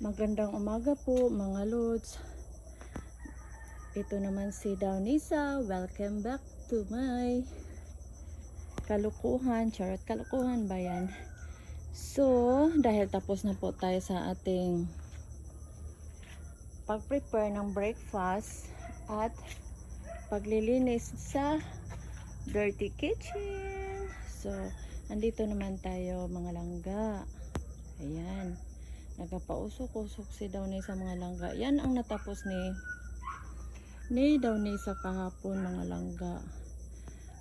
Magandang umaga po mga lods. Ito naman si Dawnisa. Welcome back to my kalukuhan. Charot, kalukuhan ba yan? So, dahil tapos na po tayo sa ating pag-prepare ng breakfast at paglilinis sa dirty kitchen. So, andito naman tayo mga langga. Ayan. Nagapausok-usok si daw ni sa mga langga. Yan ang natapos ni ni daw ni sa kahapon mga langga.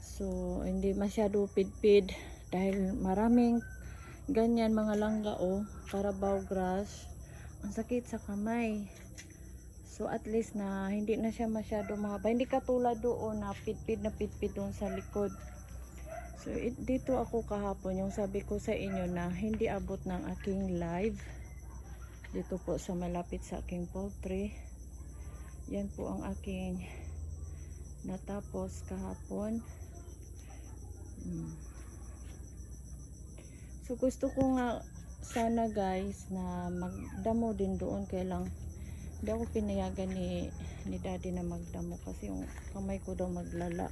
So, hindi masyado pidpid dahil maraming ganyan mga langga oh, Carabao grass. Ang sakit sa kamay. So at least na hindi na siya masyado mahaba. Hindi katulad doon na pitpid na pitpid doon sa likod. So it, dito ako kahapon yung sabi ko sa inyo na hindi abot ng aking live. Dito po sa malapit sa aking poultry. Yan po ang aking natapos kahapon. Hmm. So gusto ko nga sana guys na magdamo din doon kailang hindi ako pinayagan ni ni daddy na magdamo kasi yung kamay ko daw maglala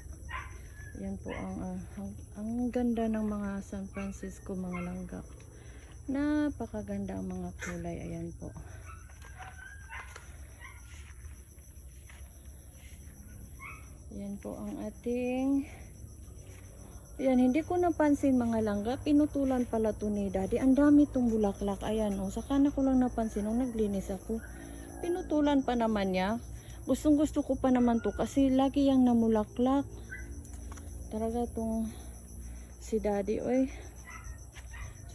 yan po ang, ah, ang ang ganda ng mga San Francisco mga langga napakaganda ang mga kulay ayan po yan po ang ating Ayan, hindi ko napansin mga langga. Pinutulan pala to ni daddy. Ang dami tong bulaklak. Ayan, oh. Saka na ko lang napansin nung naglinis ako. Pinutulan pa naman niya. Gustong gusto ko pa naman to kasi lagi yang namulaklak. Talaga tong si daddy, oy.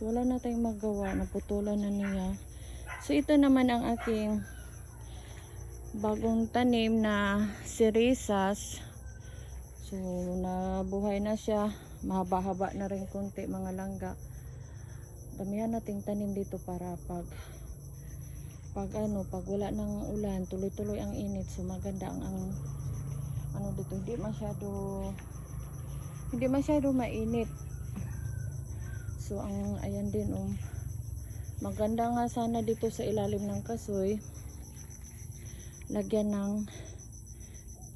Wala na tayong magawa. Naputulan na niya. So, ito naman ang aking bagong tanim na sirisas. So, nabuhay na siya. Mahaba-haba na rin konti mga langga. Damihan nating tanim dito para pag pag ano, pag wala ng ulan, tuloy-tuloy ang init. So, maganda ang, ang ano dito, hindi masyado hindi masyado mainit. So, ang ayan din um maganda nga sana dito sa ilalim ng kasoy. Lagyan ng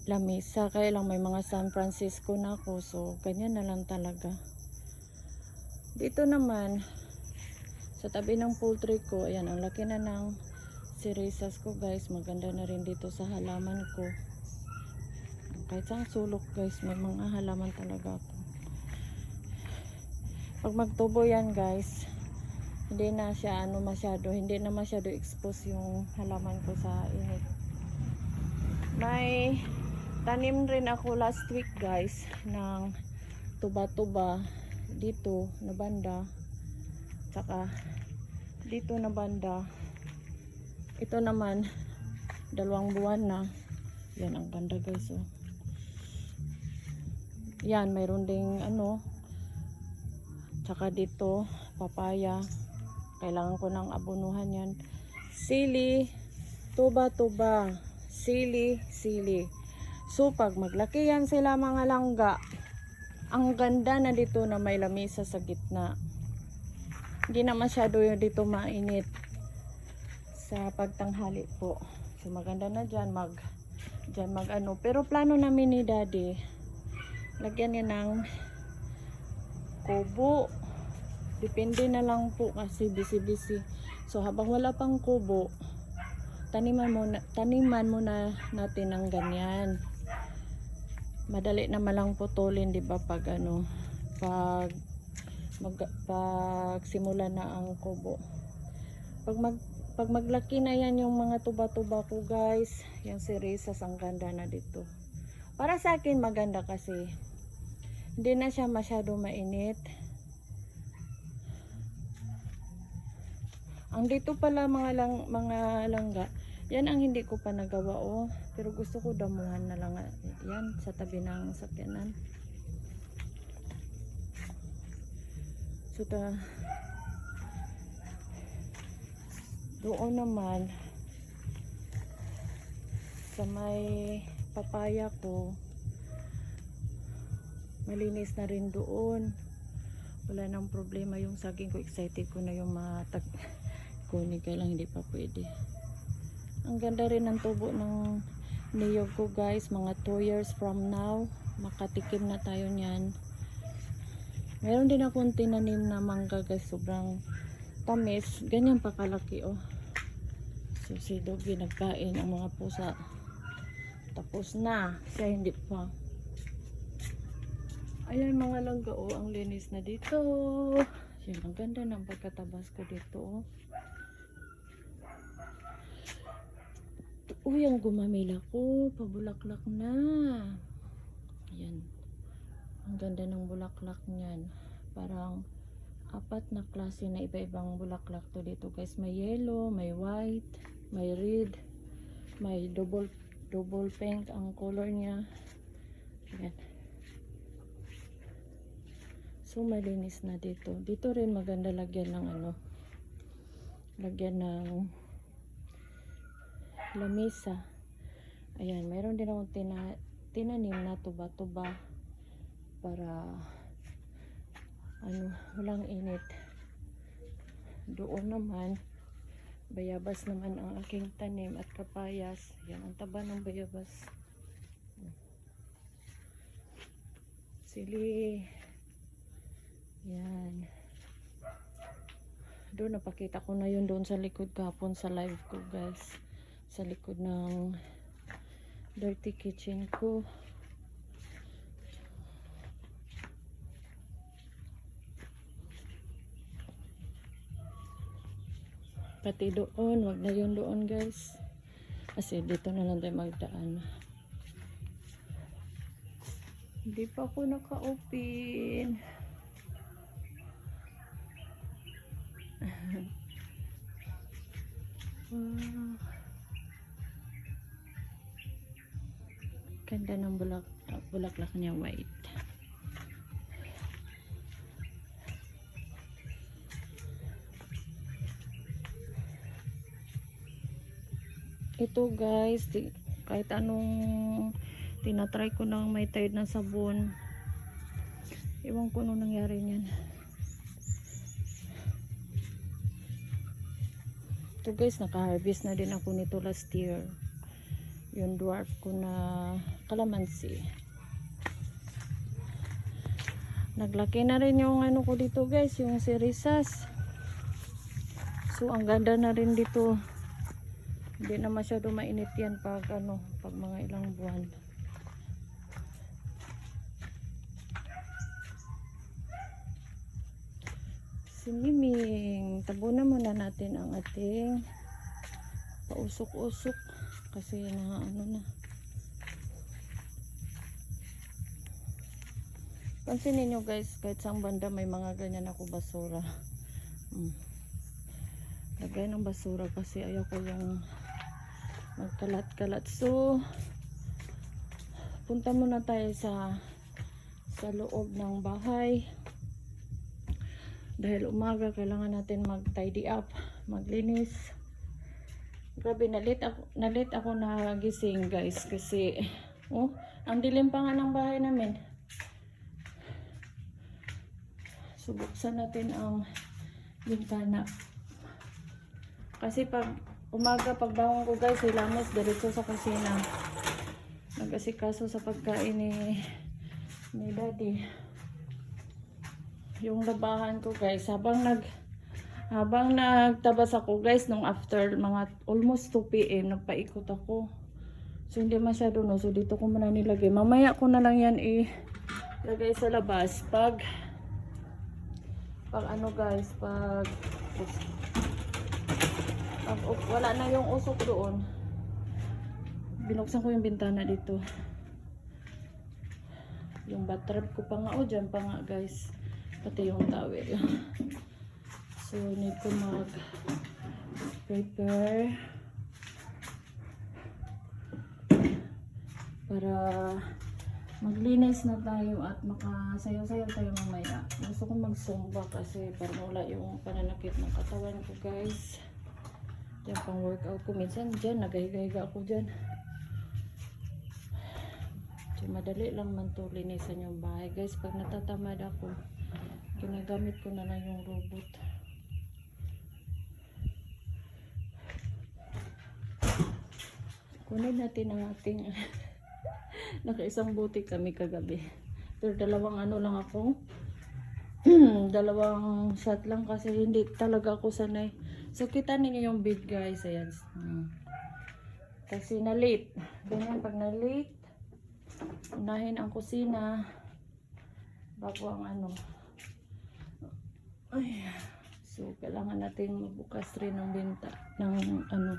lamisa kaya lang may mga San Francisco na ako. So ganyan na lang talaga. Dito naman sa tabi ng poultry ko ayan ang laki na ng sirisas ko guys. Maganda na rin dito sa halaman ko. Kahit sa sulok guys may mga halaman talaga ako pag magtubo yan guys hindi na siya ano masyado hindi na masyado expose yung halaman ko sa init. May tanim rin ako last week guys ng tuba-tuba dito na banda. Tsaka dito na banda. Ito naman dalawang buwan na. Yan ang ganda guys oh. yan mayroon ding ano tsaka dito papaya. Kailangan ko ng abunuhan yan. Sili. Tuba-tuba sili sili. So pag maglaki yan sila mga langga, ang ganda na dito na may lamisa sa gitna. Hindi na masyado yung dito mainit. Sa pagtanghali po. So maganda na dyan mag dyan mag ano. Pero plano namin ni daddy, lagyan niya ng kubo. Depende na lang po kasi busy-busy. So habang wala pang kubo, taniman muna, taniman muna natin ng ganyan. Madali naman lang putulin di ba pag ano pag mag, pag simula na ang kubo. Pag mag pag maglaki na yan yung mga tuba-tuba ko guys. Yung sirisas ang ganda na dito. Para sa akin maganda kasi hindi na siya masyado mainit ang dito pala mga lang mga langga yan ang hindi ko pa nagawa oh. Pero gusto ko damuhan na lang ah, yan sa tabi ng sakyanan. So ta doon naman sa may papaya ko malinis na rin doon wala nang problema yung saging ko excited ko na yung matag kunin kaya lang hindi pa pwede. Ang ganda rin ng tubo ng niyog ko guys. Mga 2 years from now, makatikim na tayo niyan. Meron din akong tinanim na mangga guys. Sobrang tamis. Ganyan pa kalaki oh. So si Doggy nagkain ang mga pusa. Tapos na. Siya hindi pa. Ayan mga langga oh. Ang linis na dito. Yan, ang ganda ng pagkatabas ko dito oh. Uy, ang gumamila ko. Pabulaklak na. Ayan. Ang ganda ng bulaklak niyan. Parang apat na klase na iba-ibang bulaklak to dito guys. May yellow, may white, may red, may double double pink ang color niya. Ayan. So malinis na dito. Dito rin maganda lagyan ng ano. Lagyan ng lamesa. Ayan, meron din akong tina, tinanim na tuba-tuba para ano, walang init. Doon naman, bayabas naman ang aking tanim at kapayas. Yan, ang taba ng bayabas. Sili. Yan. Doon, napakita ko na yun doon sa likod kahapon sa live ko guys sa likod ng dirty kitchen ko. Pati doon, wag na yun doon guys. Kasi dito na lang tayo magdaan. Hindi pa ako naka-open. Wow. Ganda ng bulak, bulaklak niya white. Ito guys, di, kahit anong tinatry ko nang may tide na sabon. Ewan ko nung nangyari niyan. Ito guys, naka-harvest na din ako nito last year. Yung dwarf ko na kalamansi. Naglaki na rin yung ano ko dito guys yung sirisas so ang ganda na rin dito. Hindi na masyado mainit yan pag ano pag mga ilang buwan siniming tabunan muna natin ang ating pausok-usok kasi na ano na. Pansinin nyo guys kahit sa banda may mga ganyan ako basura. Hmm. lagay ng basura kasi ayaw ko yung magkalat-kalat. So punta muna tayo sa sa loob ng bahay dahil umaga kailangan natin mag tidy up maglinis Grabe, nalit ako, nalit ako nagising guys kasi oh, ang dilim pa nga ng bahay namin. Subuksan natin ang bintana. Kasi pag umaga pagbangon ko guys, hilamos diretso sa kusina. Nag-asikaso sa pagkain ni ni daddy. Yung labahan ko guys, habang nag habang nagtabas ako guys, nung after mga almost 2 p.m. nagpaikot ako. So hindi masyado no. So dito ko muna nilagay. Mamaya ko na lang yan ilagay sa labas. Pag pag ano guys, pag pag wala na yung usok doon. Binuksan ko yung bintana dito. Yung bathtub ko pa nga. O, dyan pa nga guys. Pati yung towel. So, need ko mag prepare para maglinis na tayo at makasayaw-sayaw tayo mamaya. Gusto ko magsumba kasi parang wala yung pananakit ng katawan ko guys. Yan pang workout ko. Minsan dyan, nagahiga-higa ako dyan. So, madali lang man to linisan yung bahay guys. Pag natatamad ako, ginagamit ko na na yung robot. Kunin natin ang ating nakaisang buti kami kagabi. Pero dalawang ano lang ako. Dalawang shot lang kasi hindi talaga ako sanay. So kita ninyo yung bid guys. Ayan. Hmm. Kasi na late ganyan pag na late unahin ang kusina. Bago ang ano. Ay. So kailangan natin magbukas rin ng benta. Ng ano.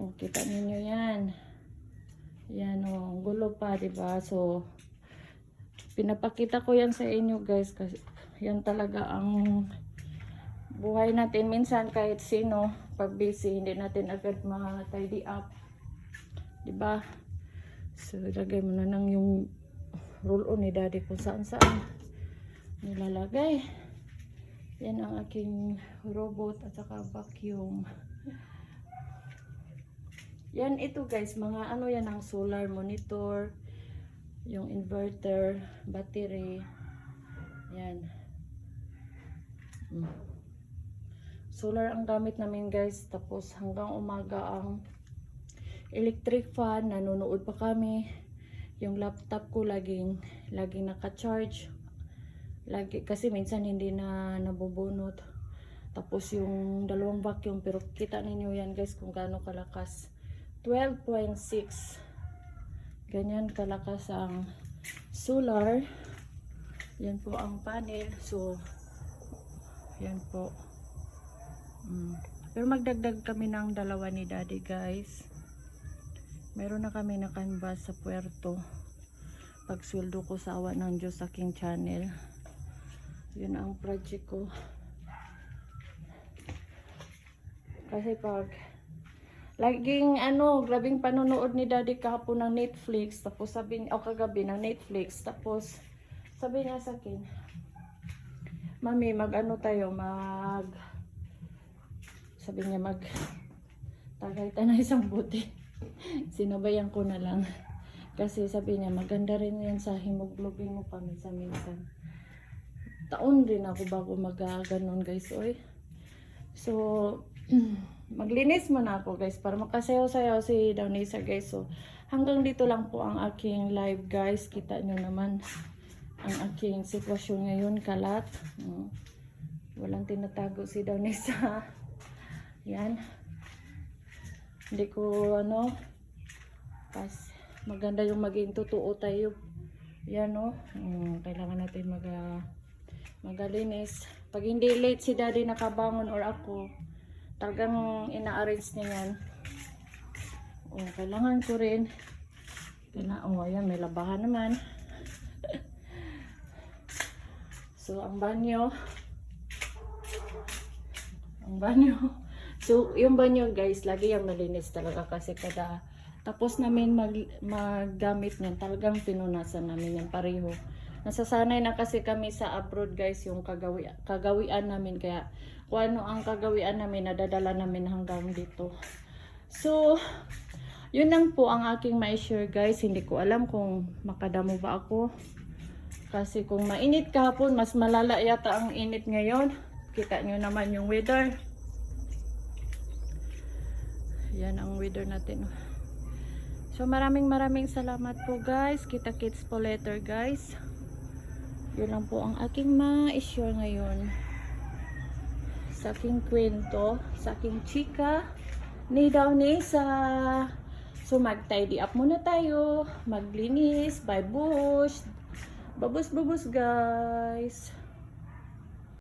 Oh, kita ninyo yan. Yan ang gulo pa, ba? So pinapakita ko yan sa inyo, guys, kasi yan talaga ang buhay natin minsan kahit sino pag busy hindi natin agad ma-tidy up. 'Di ba? So lagay mo na nang yung roll-on ni daddy kung saan saan nilalagay. Yan ang aking robot at saka vacuum. Yan ito guys, mga ano yan ang solar monitor, yung inverter, battery. Yan. Mm. Solar ang gamit namin guys, tapos hanggang umaga ang electric fan, nanonood pa kami. Yung laptop ko laging laging naka-charge. Lagi kasi minsan hindi na nabubunot. Tapos yung dalawang vacuum pero kita ninyo yan guys kung gaano kalakas. 12.6 ganyan kalakas ang solar yan po ang panel so yan po mm. pero magdagdag kami ng dalawa ni daddy guys meron na kami na canvas sa puerto pag sweldo ko sa awa ng Diyos sa aking channel yun ang project ko kasi pag Laging ano, grabing panonood ni daddy kahapon ng Netflix. Tapos sabi niya, o kagabi ng Netflix. Tapos sabi niya sa akin, Mami, mag ano tayo, mag... Sabi niya mag... Tagay tayo ng isang buti. Sinabayan ko na lang. Kasi sabi niya, maganda rin yan sa hemoglobin mo paminsan-minsan. Taon rin ako bago mag ah, ganon guys, oy. So, maglinis muna ako guys para makasayaw-sayaw si Dawnisa guys. So hanggang dito lang po ang aking live guys. Kita nyo naman ang aking sitwasyon ngayon kalat. Mm. Walang tinatago si Dawnisa. Yan. Hindi ko ano pas maganda yung maging totoo tayo. Yan no. Mm, kailangan natin mag ah, magalinis. Pag hindi late si daddy nakabangon or ako, talagang ina-arrange niya yan. Oh, kailangan ko rin. Kailangan, oh, ayan, may labahan naman. so, ang banyo. Ang banyo. So, yung banyo, guys, lagi yung malinis talaga kasi kada tapos namin mag, maggamit niyan, talagang pinunasan namin yan pareho. Nasasanay na kasi kami sa abroad guys yung kagawi, kagawian namin kaya kung ano ang kagawian namin nadadala namin hanggang dito. So, yun lang po ang aking ma-share guys. Hindi ko alam kung makadamo ba ako. Kasi kung mainit kahapon, mas malala yata ang init ngayon. Kita nyo naman yung weather. Yan ang weather natin. So maraming maraming salamat po guys. Kita kits po later guys. Yun lang po ang aking ma-share ngayon. Sa aking kwento, sa aking chika, ni Dawnesa. So mag-tidy up muna tayo. Maglinis, by bush. Babus-babus guys.